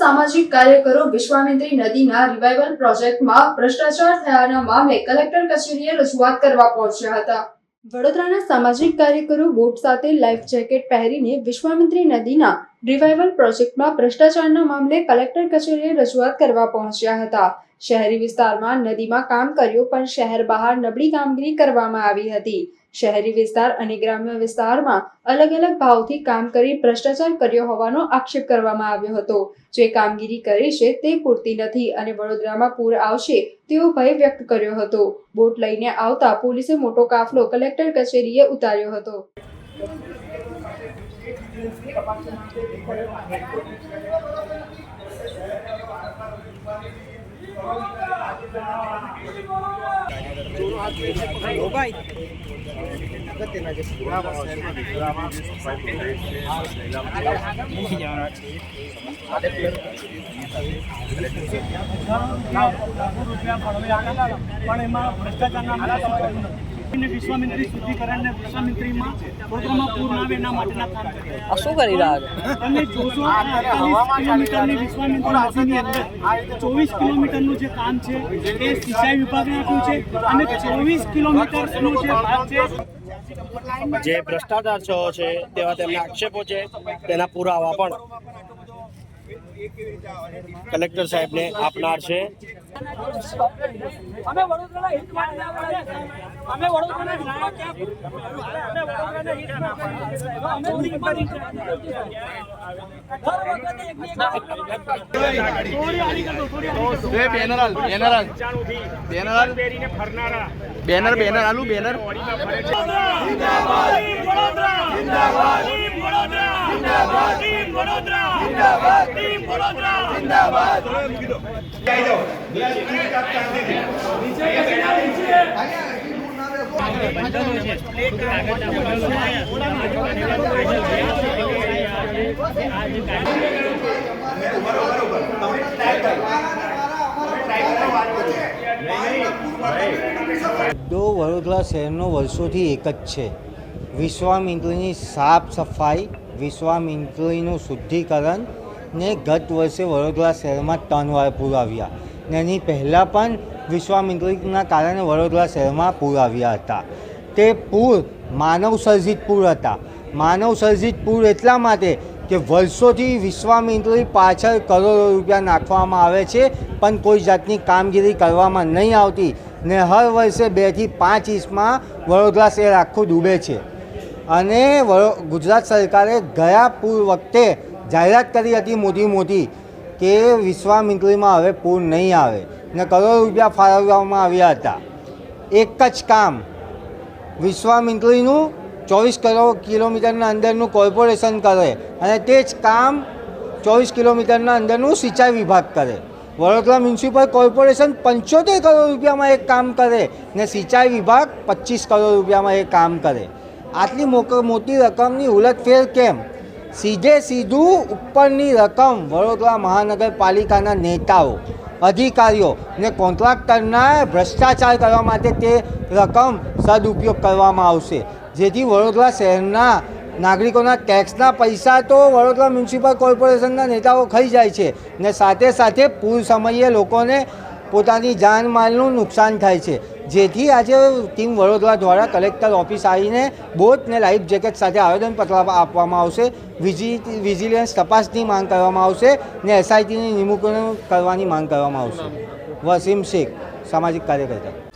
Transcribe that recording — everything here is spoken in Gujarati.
સામાજિક કાર્યકરો વિશ્વામિત્રી નદીના રિવાઇવલ પ્રોજેક્ટમાં ભ્રષ્ટાચાર થયાના મામલે કલેક્ટર કચેરીએ રજૂઆત કરવા પહોંચ્યા હતા. વડોદરાના સામાજિક કાર્યકરો બોટ સાથે લાઈફ જેકેટ પહેરીને વિશ્વામિત્રી નદીના રિવાઇવલ પ્રોજેક્ટમાં ભ્રષ્ટાચારના મામલે કલેક્ટર કચેરીએ રજૂઆત કરવા પહોંચ્યા હતા. શહેરી વિસ્તારમાં નદીમાં કામ કર્યું, પણ શહેર બહાર નબળી કામગીરી કરવામાં આવી હતી. શહેરી વિસ્તાર અને ગ્રામ્ય વિસ્તારમાં અલગ અલગ ભાવથી કામ કરી ભ્રષ્ટાચાર કર્યો હોવાનો આક્ષેપ કરવામાં આવ્યો હતો. જે કામગીરી કરી છે તે પૂરતી નથી અને વડોદરામાં પૂર આવશે તેવો ભય વ્યક્ત કર્યો હતો. બોટ લઈને આવતા પોલીસે મોટો કાફલો કલેક્ટર કચેરીએ ઉતાર્યો હતો. પણ એમાં ભ્રષ્ટાચારના. વિશ્વામિત્રી શુદ્ધિકરણને વિશ્વામિત્રીમાં વડોદરામાં પૂર આવે એના માટેના કામ આ શું કરી રહ્યા છો? તમે જોશો આ 48 કિલોમીટરની વિશ્વામિત્રી નદીની અંદર ચોવીસ કિલોમીટરનું જે કામ છે એ સિંચાઈ વિભાગે આપ્યું છે અને ચોવીસ કિલોમીટરનું જે ભાગ છે જે ભ્રષ્ટાચાર થયો છે તેવા તેમના આક્ષેપો છે તેના પુરાવા પણ કલેક્ટર સાહેબને આપનાર છે. અમે વડોદરાના હિત માટે અમે વડોદરાના નાયક અમે વડોદરાના હિત અમે ઉડીકમાં થોડી આડી કરતો આલુ વડોદરા શહેરનો વર્ષોથી એક જ છે. વિશ્વામિત્રની સાફ સફાઈ વિશ્વામિત્રીનું શુદ્ધિકરણ ને ગત વર્ષે વડોદરા શહેરમાં ત્રણ વાર પૂર આવ્યા ને એની પહેલાં પણ વિશ્વામિત્રીના કારણે વડોદરા શહેરમાં પૂર આવ્યા હતા. તે પૂર માનવ સર્જિત પૂર હતા. માનવ સર્જિત પૂર એટલા માટે કે વર્ષોથી વિશ્વામિત્રી પાછળ કરોડો રૂપિયા નાખવામાં આવે છે, પણ કોઈ જાતની કામગીરી કરવામાં નહીં આવતી ને હર વર્ષે બેથી પાંચ ઇંચમાં વડોદરા શહેર આખું ડૂબે છે. અને ગુજરાત સરકારે ગયા પૂર વખતે જાહેરાત કરી હતી મોટી મોટી કે વિશ્વામિત્રીમાં હવે પૂર નહીં આવે ને કરોડો રૂપિયા ફાળવવામાં આવ્યા હતા. એક જ કામ, વિશ્વામિત્રીનું ચોવીસ કરોડ કિલોમીટરના અંદરનું કોર્પોરેશન કરે અને તે જ કામ ચોવીસ કિલોમીટરના અંદરનું સિંચાઈ વિભાગ કરે. વડોદરા મ્યુનિસિપલ કોર્પોરેશન પંચોતેર કરોડ રૂપિયામાં એક કામ કરે ને સિંચાઈ વિભાગ પચીસ કરોડ રૂપિયામાં એક કામ કરે. આટલી મોટી રકમની ઉલટફેર કેમ? સીધે સીધું ઉપરની રકમ, વડોદરા મહાનગરપાલિકાના નેતાઓ, અધિકારીઓ ને કોન્ટ્રાક્ટરના ભ્રષ્ટાચાર કરવા માટે તે રકમ સદુપયોગ કરવામાં આવશે. જેથી વડોદરા શહેરના નાગરિકોના ટેક્સના પૈસા તો વડોદરા મ્યુનિસિપલ કોર્પોરેશનના નેતાઓ ખાઈ જાય છે ને સાથે સાથે પૂર સમયે લોકોને પોતાની જાનમાલનું નુકસાન થાય છે. જેથી આજે ટીમ વડોદરા દ્વારા કલેક્ટર ઓફિસ આવીને બોટને લાઈફ જેકેટ સાથે આવેદનપત્ર આપવામાં આવશે. વિજી, વિજિલન્સ તપાસની માંગ કરવામાં આવશે ને એસઆઈટીની નિમણૂક કરવાની માંગ કરવામાં આવશે. વસીમ શેખ, સામાજિક કાર્યકર્તા.